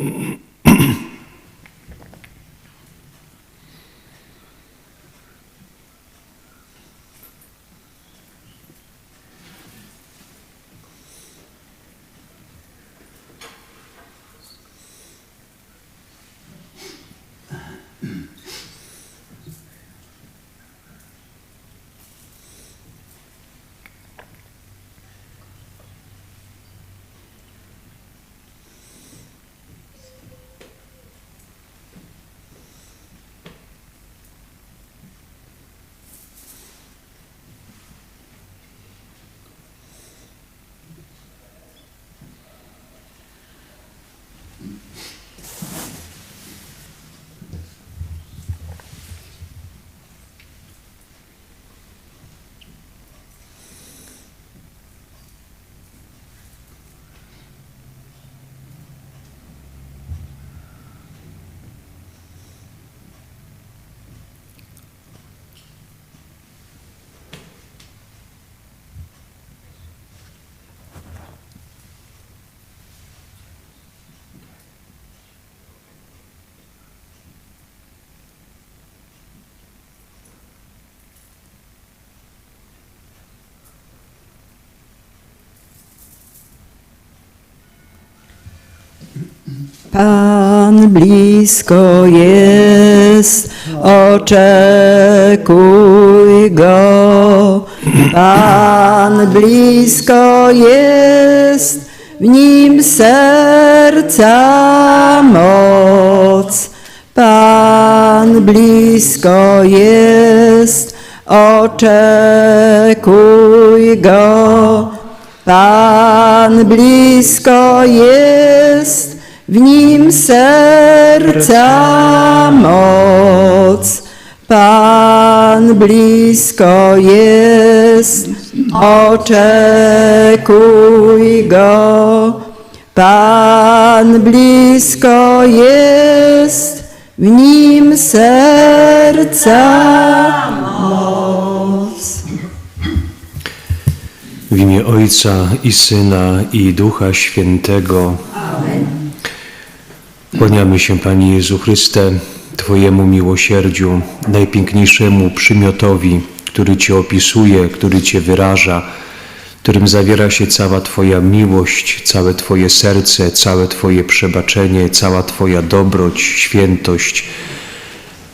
mm blisko jest, oczekuj Go. Pan blisko jest, w Nim serca moc. Pan blisko jest, oczekuj Go. Pan blisko jest, w nim serca moc. Pan blisko jest, oczekuj Go. Pan blisko jest, w nim serca moc. W imię Ojca i Syna i Ducha Świętego. Kłaniamy się, Panie Jezu Chryste, Twojemu miłosierdziu, najpiękniejszemu przymiotowi, który Cię opisuje, który Cię wyraża, którym zawiera się cała Twoja miłość, całe Twoje serce, całe Twoje przebaczenie, cała Twoja dobroć, świętość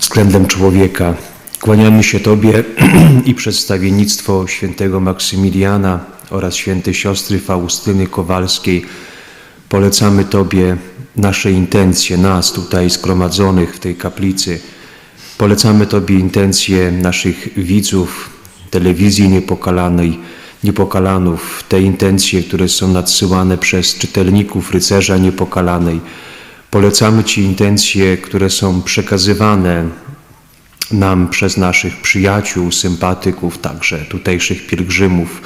względem człowieka. Kłaniamy się Tobie i przedstawiennictwo świętego Maksymiliana oraz świętej siostry Faustyny Kowalskiej. Polecamy Tobie nasze intencje, nas tutaj zgromadzonych w tej kaplicy. Polecamy Tobie intencje naszych widzów telewizji niepokalanej, niepokalanów, te intencje, które są nadsyłane przez czytelników rycerza niepokalanej. Polecamy Ci intencje, które są przekazywane nam przez naszych przyjaciół, sympatyków, także tutejszych pielgrzymów.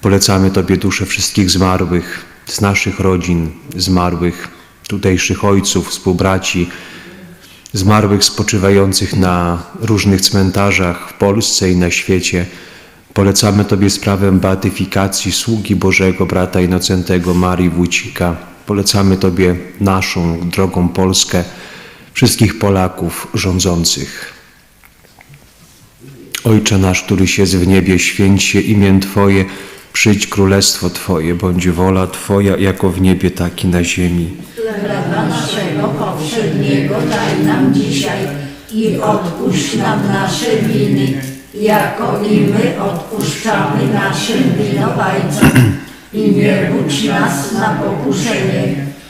Polecamy Tobie dusze wszystkich zmarłych z naszych rodzin, zmarłych tutejszych ojców, współbraci, zmarłych spoczywających na różnych cmentarzach w Polsce i na świecie. Polecamy Tobie sprawę beatyfikacji sługi Bożego, brata Inocentego Marii Wójcika. Polecamy Tobie naszą drogą Polskę, wszystkich Polaków rządzących. Ojcze nasz, któryś jest w niebie, święć się imię Twoje, przyjdź królestwo Twoje, bądź wola Twoja, jako w niebie, tak i na ziemi. Chleba naszego powszedniego daj nam dzisiaj i odpuść nam nasze winy, jako i my odpuszczamy naszym winowajcom. I nie budź nas na pokuszenie,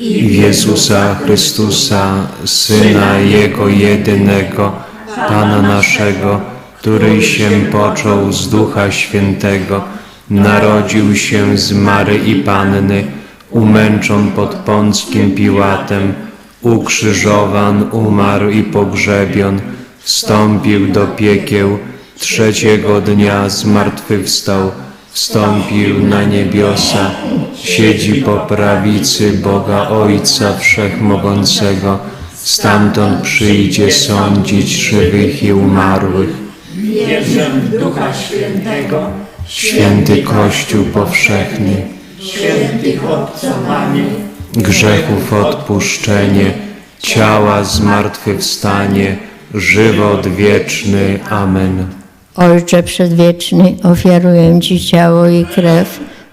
i w Jezusa Chrystusa, Syna Jego jedynego, Pana naszego, który się począł z Ducha Świętego, narodził się z Mary i Panny, umęczon pod Pąckim Piłatem, ukrzyżowan, umarł i pogrzebion, wstąpił do piekieł, trzeciego dnia zmartwychwstał, wstąpił na niebiosa, siedzi po prawicy Boga Ojca Wszechmogącego, stamtąd przyjdzie sądzić żywych i umarłych. Wierzę w Ducha Świętego, Święty Kościół powszechny, świętych obcowanie, grzechów odpuszczenie, ciała zmartwychwstanie, żywot wieczny. Amen. Ojcze Przedwieczny, ofiaruję Ci ciało i krew,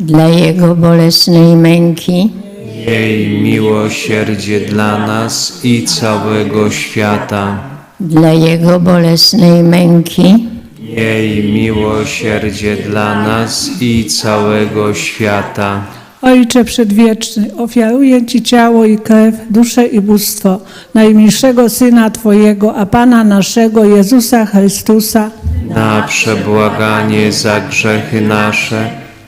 Dla Jego bolesnej męki, Miej miłosierdzie dla nas i całego świata. dla Jego bolesnej męki, Miej miłosierdzie dla nas i całego świata. Ojcze Przedwieczny, ofiaruję Ci ciało i krew, duszę i bóstwo najmilszego Syna Twojego, a Pana naszego Jezusa Chrystusa, Na przebłaganie za grzechy nasze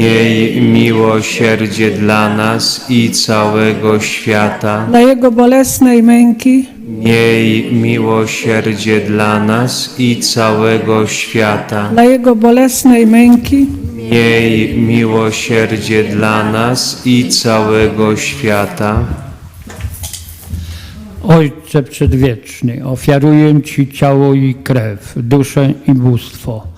Miej miłosierdzie dla nas i całego świata. dla Jego bolesnej męki, Miej miłosierdzie dla nas i całego świata. dla Jego bolesnej męki, Miej miłosierdzie dla nas i całego świata. Ojcze Przedwieczny, ofiaruję Ci ciało i krew, duszę i bóstwo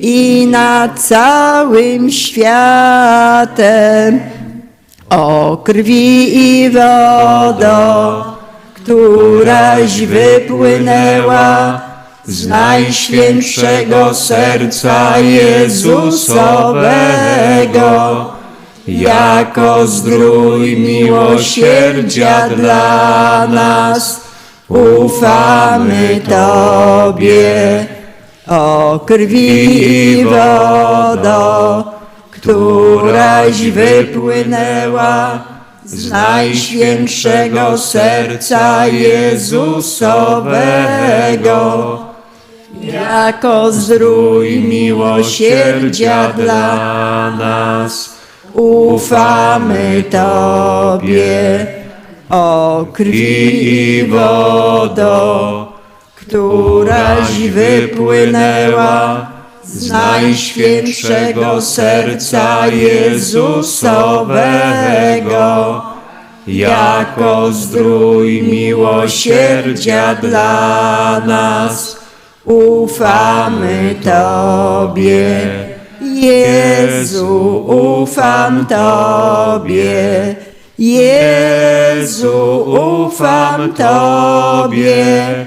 i nad całym światem. O krwi i wodo, któraś wypłynęła z najświętszego serca Jezusowego, jako zdrój miłosierdzia dla nas, ufamy Tobie. O krwi i wodo, któraś wypłynęła z najświętszego serca Jezusowego, jako zdrój miłosierdzia dla nas. Ufamy Tobie, o krwi i wodo, któraś wypłynęła z najświętszego serca Jezusowego, jako zdrój miłosierdzia dla nas. Ufamy Tobie, Jezu, ufam Tobie, Jezu, ufam Tobie,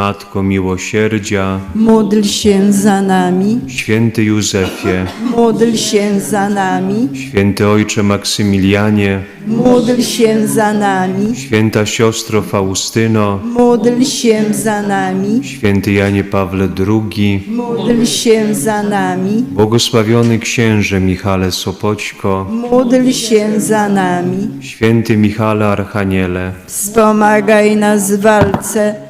Matko miłosierdzia, Módl się za nami, święty Józefie, módl się za nami, święty ojcze Maksymilianie, módl się za nami, święta siostro Faustyno, módl się za nami, święty Janie Pawle II, módl się za nami, błogosławiony księże Michale Sopoćko, módl się za nami. święty Michale Archaniele, Wspomagaj nas w walce,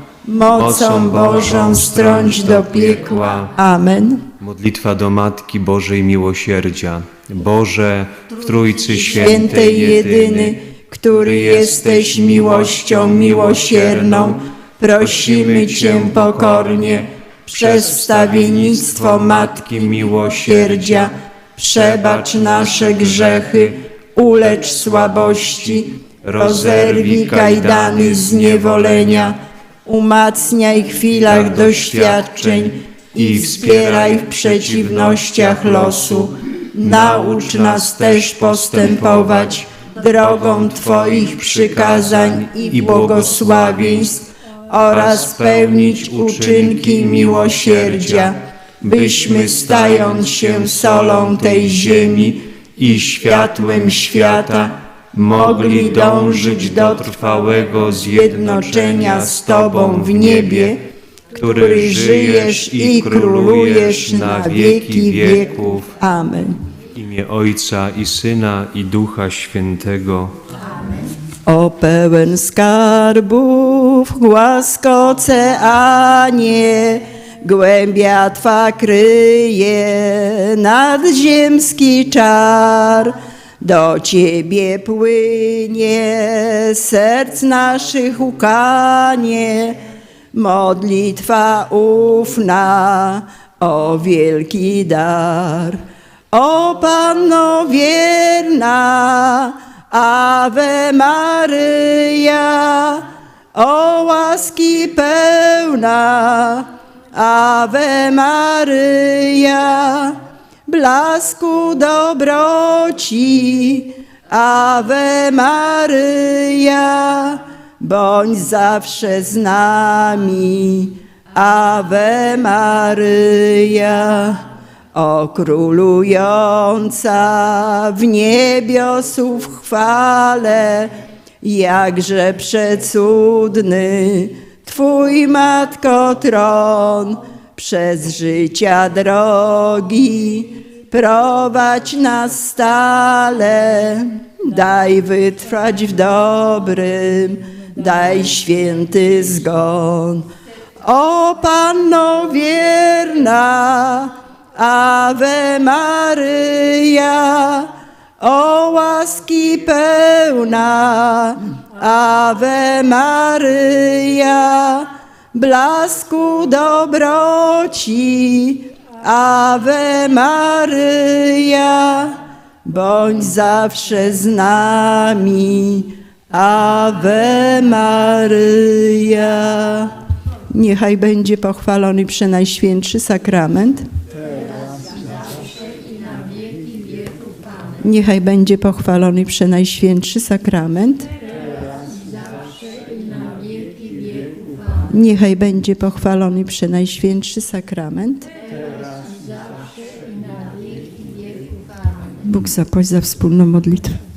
mocą Bożą strąć do piekła. Amen. Modlitwa do Matki Bożej Miłosierdzia. Boże, w Trójcy Świętej jedyny, który jesteś miłością miłosierną, prosimy Cię pokornie przez wstawiennictwo Matki Miłosierdzia, przebacz nasze grzechy, ulecz słabości, rozerwij kajdany zniewolenia, umacniaj w chwilach doświadczeń i wspieraj w przeciwnościach losu. Naucz nas też postępować drogą Twoich przykazań i błogosławieństw oraz pełnić uczynki miłosierdzia, byśmy stając się solą tej ziemi i światłem świata, mogli dążyć do trwałego zjednoczenia z Tobą w niebie, który żyjesz i królujesz na wieki wieków. Amen. W imię Ojca i Syna i Ducha Świętego. O pełen skarbów, łask oceanie, głębia Twa kryje nadziemski czar. Do Ciebie płynie serc naszych łkanie, modlitwa ufna o wielki dar. O Panno wierna, Ave Maryja, o łaski pełna, Ave Maryja, blasku dobroci, Ave Maryja, bądź zawsze z nami, Ave Maryja. O królująca w niebiosów chwale, jakże przecudny Twój Matko tron, przez życia drogi prowadź nas stale. daj wytrwać w dobrym, daj święty zgon. O Panno wierna, Ave Maryja, o łaski pełna, Ave Maryja, blasku dobroci, Ave Maryja, bądź zawsze z nami, Ave Maryja. Niechaj będzie pochwalony przenajświętszy sakrament. Niechaj będzie pochwalony przenajświętszy sakrament. Niechaj będzie pochwalony przenajświętszy sakrament. Bóg zapłać za wspólną modlitwę.